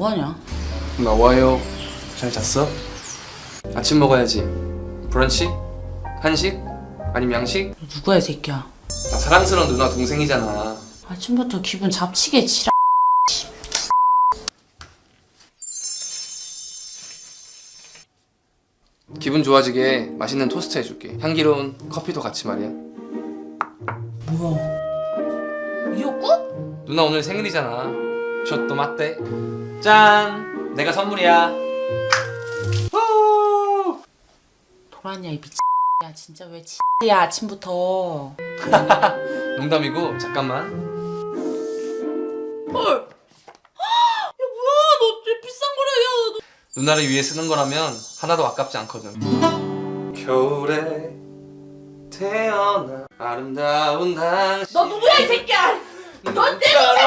뭐하냐? 나 와요. 잘 잤어? 아침 먹어야지. 브런치? 한식? 아니면 양식? 너 누구야 이 새끼야? 나 사랑스러운 누나 동생이잖아. 아침부터 기분 잡치게 지랄 기분 좋아지게 맛있는 토스트 해줄게. 향기로운 커피도 같이 말이야. 뭐야 미역국? 누나 오늘 생일이잖아. 저또 맞대. 짠! 내가 선물이야. 후! 돌았냐 이 미친 야 진짜 왜 지야 아침부터 농담이고 잠깐만. 헐 야 뭐야 너왜 비싼 거래 야 너... 누나를 위해 쓰는 거라면 하나도 아깝지 않거든. 겨울에 태어나 아름다운 당신. 너 누구야 이 새끼야 너 때문에 처럼